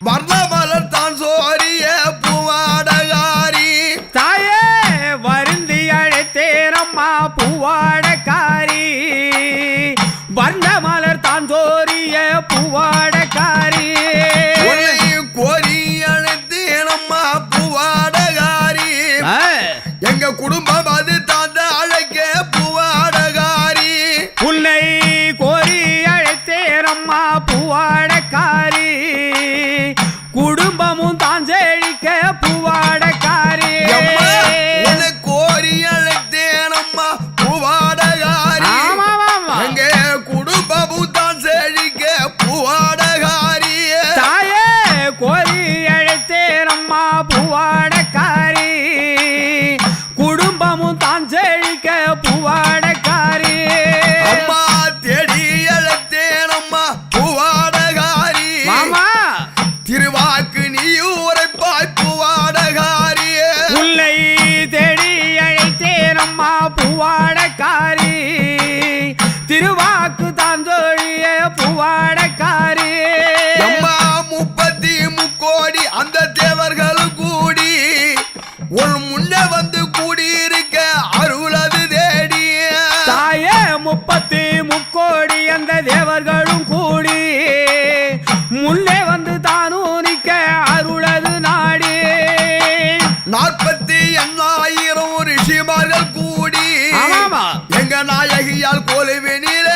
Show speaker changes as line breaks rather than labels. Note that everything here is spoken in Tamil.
வர்ணமலர் தான் சோரிய பூவாடகாரி.
தாயே வருந்தி அழைத்தேரம்மா பூவாடக்காரி
வர்ண பூவாடகாரி அந்த தேவர்கள் கூடி உன் முன்னே வந்து கூடியிருக்க அருளது தேடி
தாயே முப்பத்தி முக்கோடி அந்த தேவர்களும் கூடி முன்னே வந்து தானும் நிக்க அருளது நாடி
நாற்பத்தி எண்ணாயிரம் ரிஷிமார்கள் கூடி. எங்க நாயகியால் கோலுவெனில